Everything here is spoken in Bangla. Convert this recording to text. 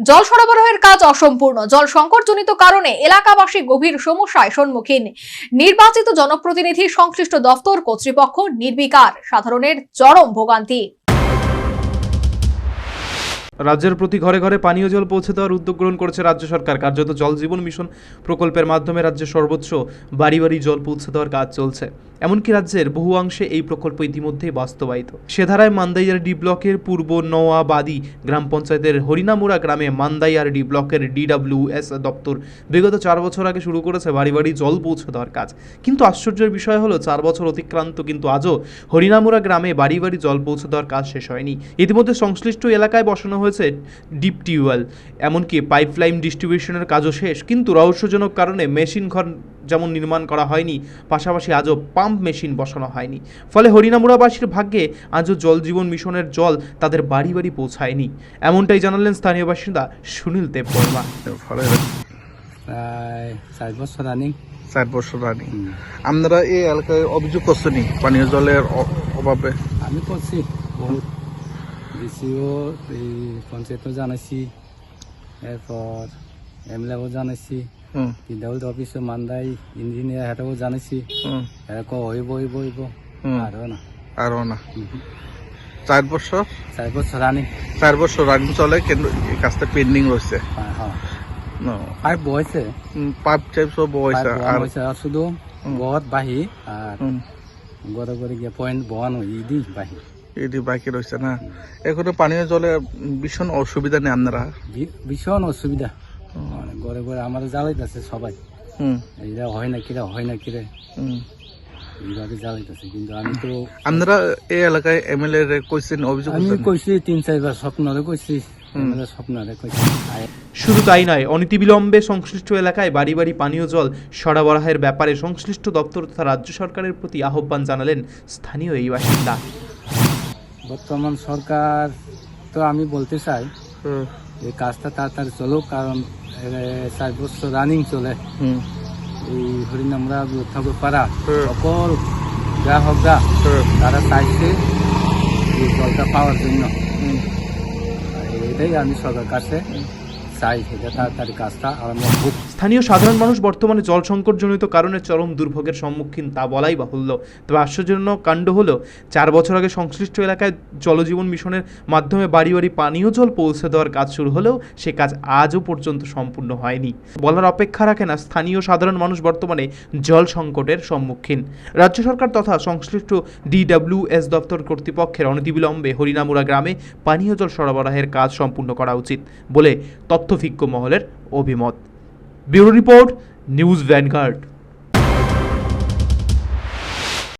জল সরবরাহের কাজ অসম্পূর্ণ। জল সংকটজনিত কারণে এলাকাবাসী গভীর সমস্যায় সম্মুখীন। নির্বাচিত জনপ্রতিনিধি সংশ্লিষ্ট দফতর কর্তৃপক্ষ নির্বিকার। সাধারণের চরম ভোগান্তি। রাজ্যের প্রতি ঘরে ঘরে পানীয় জল পৌঁছে দেওয়ার উদ্যোগ গ্রহণ করেছে রাজ্য সরকার। কার্যত জল জীবন মিশন প্রকল্পের মাধ্যমে রাজ্যের সর্বোচ্চ বাড়ি বাড়ি জল পৌঁছে দেওয়ার কাজ চলছে। এমনকি রাজ্যের বহু অংশে এই প্রকল্প ইতিমধ্যেই বাস্তবায়িত। সেধারায় মান্দাইয়ার ডি ব্লকের পূর্ব নওয়াবাদী গ্রাম পঞ্চায়েতের হরিনামুরা গ্রামে মান্দাইয়ার ডি ব্লকের ডিডাব্লিউএস দপ্তর বিগত চার বছর আগে শুরু করেছে বাড়ি বাড়ি জল পৌঁছে দেওয়ার কাজ। কিন্তু আশ্চর্যের বিষয় হলো, চার বছর অতিক্রান্ত কিন্তু আজও হরিনামুরা গ্রামে বাড়ি বাড়ি জল পৌঁছে দেওয়ার কাজ শেষ হয়নি। ইতিমধ্যে সংশ্লিষ্ট এলাকায় বসানো হয়েছে ডিপ টিউবওয়েল এমনকি পাইপলাইন ডিস্ট্রিবিউশনের কাজও শেষ। কিন্তু রহস্যজনক কারণে মেশিন ঘর যেমন নির্মাণ করা হয়নি পাশাপাশি আজও পাম্প মেশিন বসানো হয়নি। ফলে হরিনামুরাবাসীর ভাগ্যে আজও জল জীবন মিশনের জল তাদের বাড়ি বাড়ি পৌঁছায়নি। এমনটাই জানালেন স্থানীয় বাসিন্দা সুনীল দেববর্মা ফলে প্রায় চার বছর রানিং। চার বছর রানি। আপনারা এই এলাকায় অভিযোগ করছেন পানীয় জলের অভাবে। আমি করছি। বহুত ডিসিও এই পঞ্চায়েতও জানাইছি এরপর এমএলএও জানাইছি পিডাব্লিউডি অফিসে মান্দাই ইঞ্জিনিয়ার হেঁটেও জানাইছি এরকম হইব হইব হইব হুম। আর না আরও না চার বছর চার বছর রানিং চার বছর রানিং চলে কিন্তু কাজটা পেন্ডিং রয়েছে। No. পাইপ বয়েছে হুম, পাইপ টাইপ সব পাইপ বয়েছে বহান আর হয়েছে শুধু বহত বাহি আর হুম, গড়ে গড়ে গিয়ে পয়েন্ট বহান হই দি বাহি। এটি বাকি রয়েছে না। এখনও পানীয় জলে ভীষণ অসুবিধা নেই আপনারা? ভীষণ অসুবিধা। মানে গড়ে গড়ে আমাদের জ্বালাইতেছে সবাই। হয় না কিরে হয় না কিরে। হুম। এইভাবে জ্বালাইতেছে কিন্তু আমি তো আপনারা এই এলাকায় এমএলএ কইছেন অভিযোগ আমি কইছি তিন চারবার স্বপ্নরে কইছি। এমএলএ স্বপ্নরে কইছি। আয়- শুধু তাই নয় অনীতিবিলম্বে সংশ্লিষ্ট এলাকায় বাড়ি বাড়ি পানীয় জল সরবরাহের ব্যাপারে সংশ্লিষ্ট দপ্তর তথা রাজ্য সরকারের প্রতি আহ্বান জানালেন স্থানীয় এই বাসিন্দা। বর্তমান সরকার তো আমি বলতে চাই এই কাজটা তাড়াতাড়ি চলুক কারণ চার বছর রানিং চলে। এই হরিনামরা ঠাকুর পাড়া হুম। যা গ্রাহকরা যা তারা চাইছে এই জলটা পাওয়ার জন্য। এটাই আমি সরকার কাছে চাই তাড়াতাড়ি কাজটা আরম্ভ হোক স্থানীয় সাধারণ মানুষ বর্তমানে জল সংকটজনিত কারণে চরম দুর্ভোগের সম্মুখীন, তা বলাই বাহুল্য। তবে আশ্চর্যজনক কাণ্ড হলো, চার বছর আগে সংশ্লিষ্ট এলাকায় জলজীবন মিশনের মাধ্যমে বাড়ি বাড়ি পানীয় জল পৌঁছে দেওয়ার কাজ শুরু হলেও সে কাজ আজও পর্যন্ত সম্পূর্ণ হয়নি। বলার অপেক্ষা রাখে না স্থানীয় সাধারণ মানুষ বর্তমানে জল সংকটের সম্মুখীন। রাজ্য সরকার তথা সংশ্লিষ্ট ডিডব্লিউএস দপ্তর কর্তৃপক্ষের অনতিবিলম্বে হরিনামুরা গ্রামে পানীয় জল সরবরাহের কাজ সম্পূর্ণ করা উচিত বলে তথ্যভিজ্ঞ মহলের অভিমত। Bureau report News Vanguard.